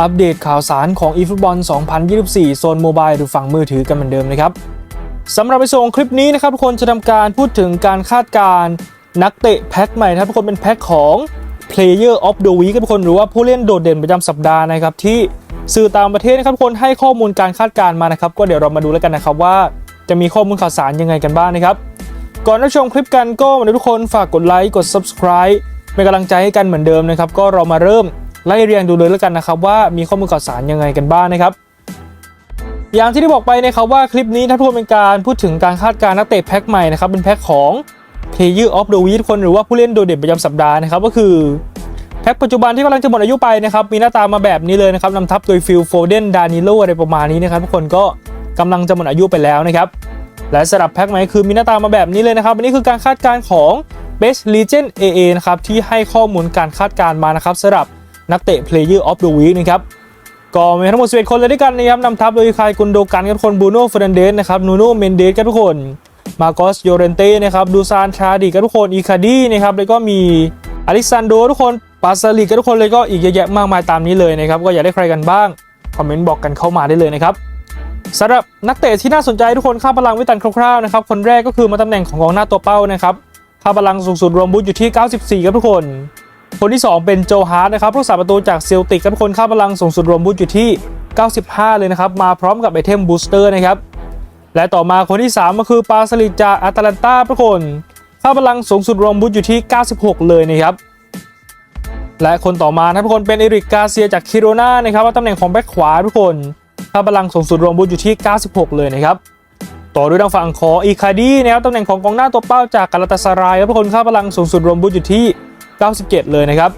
อัปเดตข่าวสารของ eFootball 2024 โซนโมบายหรือฝั่งมือถือกันเหมือนเดิมนะครับสำหรับในส่วนคลิปนี้นะครับทุกคนจะทำการพูดถึงการคาดการณ์นักเตะแพ็คใหม่นะครับทุกคนเป็นแพ็คของ Player of the Week ทุกคนหรือว่าผู้เล่นโดดเด่นประจำสัปดาห์นะครับที่สื่อต่างประเทศนะครับทุกคนให้ข้อมูลการคาดการณ์มานะครับ ก็เดี๋ยวเรามาดูแล้วกันนะครับว่าจะมีข้อมูลข่าวสารยังไงกันบ้างนะครับ ก่อนรับชมคลิปกันก็วันนี้ทุกคนฝากกดไลค์กด subscribe เป็นกำลังใจให้กันเหมือนเดิมนะครับ ก็เรามาเริ่ม ไล่เรียงดูเลยแล้วกันนะครับว่ามีข้อมูลข่าวสารยังไงกันบ้างนะครับอย่างที่ได้บอกไปนะครับว่าคลิปนี้ถ้าทุกคนเป็นการพูดถึงการคาดการณ์นักเตะแพ็คใหม่นะครับเป็นแพ็คของ Player of the Week ทุกคนหรือว่าผู้เล่นโดดเด่นประจำสัปดาห์นะครับก็คือแพ็คปัจจุบันที่กำลังจะหมดอายุไปนะครับมีหน้าตามาแบบนี้เลยนะครับนำทัพโดยฟิลโฟเดนดานิโลอะไรประมาณนี้นะครับทุกคนก็กำลังจะหมดอายุไปแล้วนะครับและสำหรับแพ็คใหม่คือมีหน้าตามาแบบนี้เลยนะครับอันนี้คือการคาดการณ์ของ Best Legend AA นะครับที่ให้ข้อมูลการคาดการณ์มานะครับสำหรับ นักเตะ Player of the Week นะครับก็มีทั้งหมด11คนเลยด้วยกันนะครับนำทัพโดยใครกุนโดกันกับทุกคนบูโน่เฟรนเดสนะครับนูโน่เมนเดสกับทุกคน มาโกสโยเรนเต้นะครับดูซานชาดิกับทุกคนอีคาดีนะครับแล้วก็มีอลิซันโดทุกคนปาซาลิกับทุกคนเลยก็อีกเยอะแยะมากมายตามนี้เลยนะครับก็อยากได้ใครกันบ้างคอมเมนต์บอกกันเข้ามาได้เลยนะครับสำหรับนักเตะที่น่าสนใจทุกคนค่าพลังวิตันคร่าวๆนะครับคนแรกก็คือมาตำแหน่งของกองหน้าตัวเป้านะครับค่าพลังสูงสุดรวมบุตอยู่ที่ 94ครับทุกคน คนที่ 2 เป็นโจฮาร์ดนะครับผู้สาประตูจากเซลติกครับทุกคนค่าพลังสูงสุดรวมบุตอยู่ที่ 95 เลยนะครับ มาพร้อมกับไอเทมบูสเตอร์นะครับ และต่อมาคนที่ 3 ก็คือปาสลิดจากอาตแลนตาทุกคนค่าพลังสูงสุดรวมบุตอยู่ที่ 96 เลยนะครับและคนต่อมานะครับทุกคนเป็นเอริกกาเซียจากคิโรนานะครับว่าตำแหน่งของแบ็คขวาทุกคนค่าพลังสูงสุดรวมบุญอยู่ที่ 96 เลยนะครับต่อด้วยทางฝั่งของอีคาดีนะครับตำแหน่งของกองหน้าตัวเป้าจากกาลาตาสารายครับทุกคนค่าพลังสูงสุดรวมบุญอยู่ที่ 97 เลยนะครับ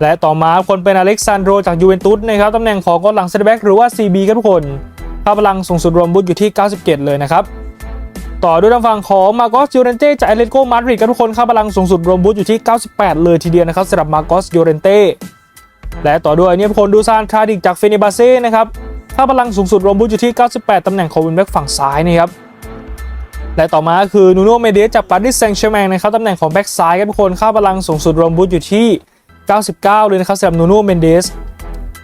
และต่อมาคนเป็นอเล็กซานโดจากยูเวนตุสนะครับตำแหน่งของกองหลังเซนเตอร์แบ็กหรือว่า CB ครับทุกคนค่าพลังสูงสุดรวมบุญอยู่ที่ 97 เลยนะครับต่อด้วยทางฝั่งของมาโกสยูเรนเต้จากเอเลโกมาดริดครับทุกคนค่าพลังสูงสุดรวมบุญอยู่ที่ 98 เลยทีเดียวนะครับสำหรับมาโกสยูเรนเต้และต่อด้วยเนี่ยทุกคนดูซานคาดิกจากเฟเนบาเซ่นะครับค่าพลังสูงสุดรวมบุญอยู่ที่ 98 ตำแหน่งของวินแบ็กฝั่งซ้ายนะครับ และต่อมาคือนูโนเมเดสจากปารีสแซงต์แชร์แมงนะครับตำแหน่งของแบ็กซ้ายครับทุกคนค่าพลังสูงสุดรวมบุญอยู่ที่ 99 เลยนะครับสำหรับนูโนเมเดส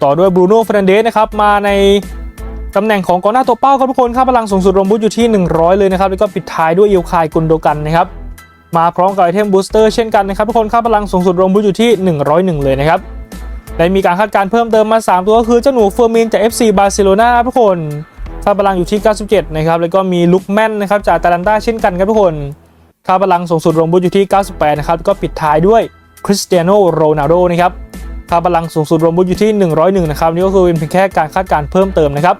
ต่อด้วยบรูโน่เฟรนเดสนะครับมาในตำแหน่งของกองหน้าตัวเป้าครับทุกคนค่าพลังสูงสุดรวมบุญอยู่ที่ 100 เลยนะครับแล้วก็ปิดท้ายด้วยอิลคายกุนโดกันนะครับมาพร้อมกับไอเทมบูสเตอร์เช่นกันนะครับทุกคนค่าพลังสูงสุดรวมบุญอยู่ที่ 101 เลยนะครับและมีการคาดการณ์เพิ่มเติมมา 3 ตัวก็คือเจ้าหนูเฟอร์มินจาก FC บาร์เซโลนาทุกคน ค่าพลังอยู่ที่ 97 นะครับ แล้วก็มีลุกแมนนะครับจากตาลันต้าเช่นกันครับทุกคน ค่าพลังสูงสุดรวมบุญอยู่ที่ 98 นะครับ ก็ปิดท้ายด้วยคริสเตียโนโรนัลโดนะครับ ค่าพลังสูงสุดรวมบุญอยู่ที่ 101 นะครับ นี่ก็คือเป็นเพียงแค่การคาดการเพิ่มเติมนะครับ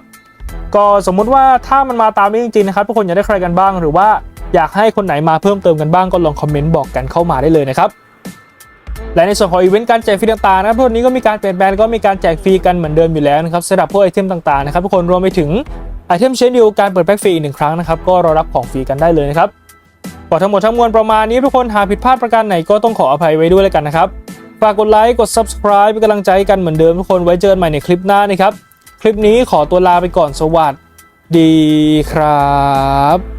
ก็สมมุติว่าถ้ามันมาตามนี้จริงๆนะครับทุกคนอยากได้ใครกันบ้าง หรือว่าอยากให้คนไหนมาเพิ่มเติมกันบ้างก็ลองคอมเมนต์บอกกันเข้ามาได้เลยนะครับและในส่วนของอีเวนต์การแจกฟรีต่างๆนะครับพวกนี้ก็มีการเปลี่ยนแปลงก็มีการแจกฟรีกันเหมือนเดิมอยู่แล้วนะครับสำหรับพวกไอเทมต่างๆนะครับทุกคนรวมไปถึง เทมเชนดิวการเปิดแพ็กฟรีอีกหนึ่งครั้งนะครับก็รอรับของฟรีกันได้เลยนะครับก็ทั้งหมดทั้งมวลประมาณนี้ทุกคนหากผิดพลาดประการไหนก็ต้องขออภัยไว้ด้วยแล้วกันนะครับฝากกดไลค์กด subscribe เป็นกำลังใจให้กันเหมือนเดิมทุกคนไว้เจอกันใหม่ในคลิปหน้านะครับคลิปนี้ขอตัวลาไปก่อนสวัสดีครับ